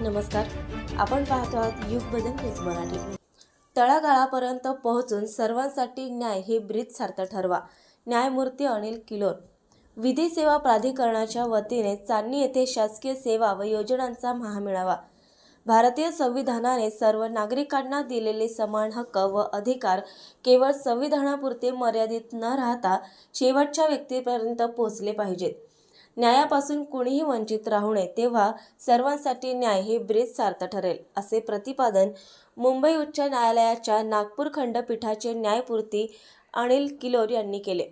नमस्कार. आपण पाहतो आहात युग बदल न्यूज मराठी. तळागाळापर्यंत पोहोचून सर्वांसाठी न्याय हे ब्रीद सार्थ ठरवा. न्यायमूर्ती अनिल किलोर विधी सेवा प्राधिकरणाच्या वतीने चांदणी येथे शासकीय सेवा व योजनांचा महामेळावा. भारतीय संविधानाने सर्व नागरिकांना दिलेले समान हक्क व अधिकार केवळ संविधानापुरते मर्यादित न राहता शेवटच्या व्यक्तीपर्यंत पोहोचले पाहिजेत. न्यायापासून कुणीही वंचित राहू नये तेव्हा सर्वांसाठी न्याय हे ब्रीद सार्थ ठरेल असे प्रतिपादन मुंबई उच्च न्यायालयाच्या नागपूर खंडपीठाचे न्यायपूर्ती अनिल किलोर यांनी केले.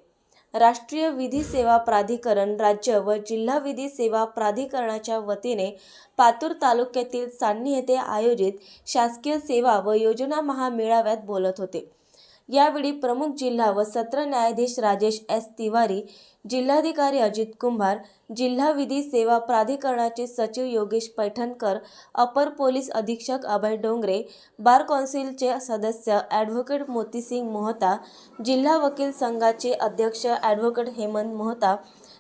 राष्ट्रीय विधी सेवा प्राधिकरण राज्य व जिल्हा विधी सेवा प्राधिकरणाच्या वतीने पातूर तालुक्यातील सान्नी येथे आयोजित शासकीय सेवा व योजना महामेळाव्यात बोलत होते. यावेळी प्रमुख जिल्हा व सत्र न्यायाधीश राजेश एस तिवारी जिल्हाधिकारी अजित कुंभार जिल्हा विधी सेवा प्राधिकरणाचे सचिव योगेश पैठणकर अपर पोलीस अधीक्षक अभय डोंगरे बार कौन्सिलचे सदस्य ॲडव्होकेट मोतीसिंग मोहता जिल्हा वकील संघाचे अध्यक्ष ॲडव्होकेट हेमंत मोहता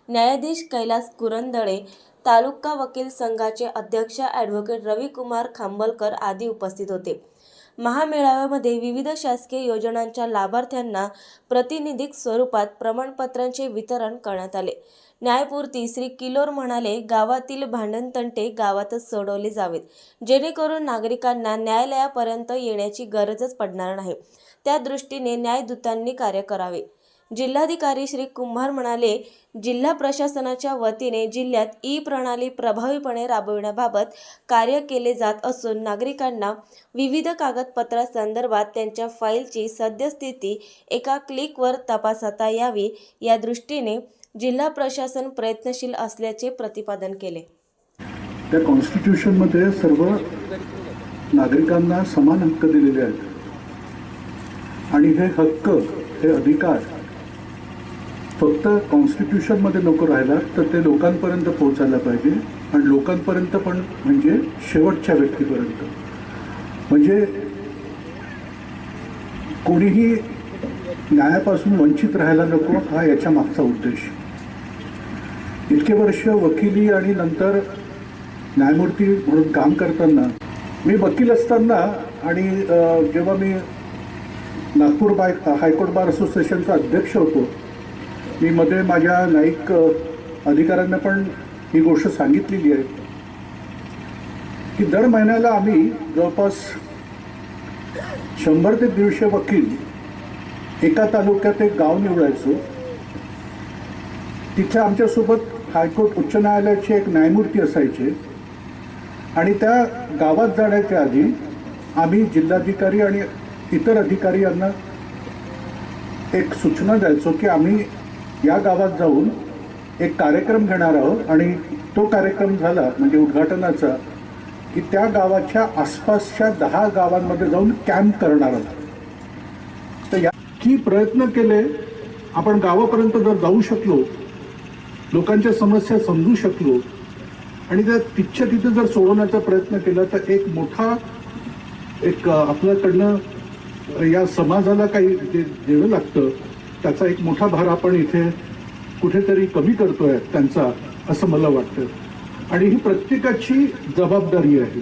न्यायाधीश कैलास कुरंदळे तालुका वकील संघाचे अध्यक्ष ॲडव्होकेट रविकुमार खांबलकर आदी उपस्थित होते. महामेळाव्यामध्ये विविध शासकीय योजनांच्या लाभार्थ्यांना प्रातिनिधिक स्वरूपात प्रमाणपत्रांचे वितरण करण्यात आले. न्यायपूर्ती श्री किलोर म्हणाले गावातील भांडणतंटे गावातच सोडवले जावेत. जेणेकरून नागरिकांना न्यायालयापर्यंत येण्याची गरजच पडणार नाही. त्या दृष्टीने न्यायदूतांनी कार्य करावे. जिल्हाधिकारी श्री कुंभार म्हणाले जिल्हा प्रशासनाच्या वतीने जिल्ह्यात ई प्रणाली प्रभावीपणे राबविण्याबाबत कार्य केले जात असून नागरिकांना विविध कागदपत्रासंदर्भात त्यांच्या फाईलची सद्यस्थिती एका क्लिकवर तपासता यावी या दृष्टीने जिल्हा प्रशासन प्रयत्नशील असल्याचे प्रतिपादन केले. त्या कॉन्स्टिट्यूशनमध्ये सर्व नागरिकांना समान हक्क दिलेले आहेत. आणि हे हक्क हे अधिकार फक्त कॉन्स्टिट्यूशनमध्ये नको राहिला तर ते लोकांपर्यंत पोहोचायला पाहिजे. आणि लोकांपर्यंत पण म्हणजे शेवटच्या व्यक्तीपर्यंत. म्हणजे कोणीही न्यायापासून वंचित राहायला नको हा याच्या मागचा उद्देश. इतके वर्ष वकिली आणि नंतर न्यायमूर्ती म्हणून काम करताना मी वकील असताना आणि जेव्हा मी नागपूर बाय हायकोर्ट बार असोसिएशनचा अध्यक्ष होतो मी मध्ये माझ्या न्यायिक अधिकाऱ्यांना पण ही गोष्ट सांगितलेली आहे. की दर महिन्याला आम्ही जवळपास शंभर ते दीडशे वकील एका तालुक्यात एक गाव निवडायचो. तिथे आमच्यासोबत हायकोर्ट उच्च न्यायालयाचे एक न्यायमूर्ती असायचे. आणि त्या गावात जाण्याच्या आधी आम्ही जिल्हाधिकारी आणि इतर अधिकारी यांना एक सूचना द्यायचो की आम्ही या गावात जाऊन एक कार्यक्रम घेणार आहोत आणि तो कार्यक्रम झाला म्हणजे उद्घाटनाचा की त्या गावाच्या आसपासच्या दहा गावांमध्ये जाऊन कॅम्प करणार आहोत. तर या की प्रयत्न केले आपण गावापर्यंत जर जाऊ शकलो लोकांच्या समस्या समजू शकलो आणि त्या तिथच्या तिथे जर सोडवण्याचा प्रयत्न केला तर एक मोठा एक आपल्याकडनं या समाजाला काही जे देणं लागतं. त्याचा एक मोठा भार आपण इथे कुठेतरी कमी करतोय त्यांचा असं मला वाटतं. आणि ही प्रत्येकाची जबाबदारी आहे.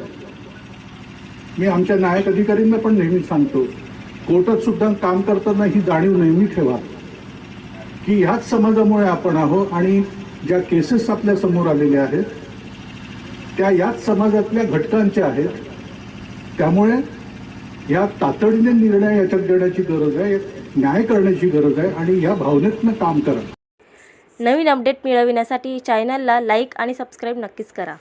मी आमच्या न्यायिक अधिकाऱ्यांना पण नेहमी सांगतो कोर्टात सुद्धा काम करताना ही जाणीव नेहमी ठेवा की ह्याच समाजामुळे आपण आहोत आणि ज्या केसेस आपल्यासमोर आलेल्या आहेत त्या याच समाजातल्या घटकांच्या आहेत. त्यामुळे या तातडीने निर्णय याच्यात देण्याची गरज आहे. न्याय करण्याची गरज आहे आणि या भावनेतनं काम करा. नवीन अपडेट मिळविण्यासाठी चॅनलला लाईक आणि सबस्क्राईब नक्कीच करा.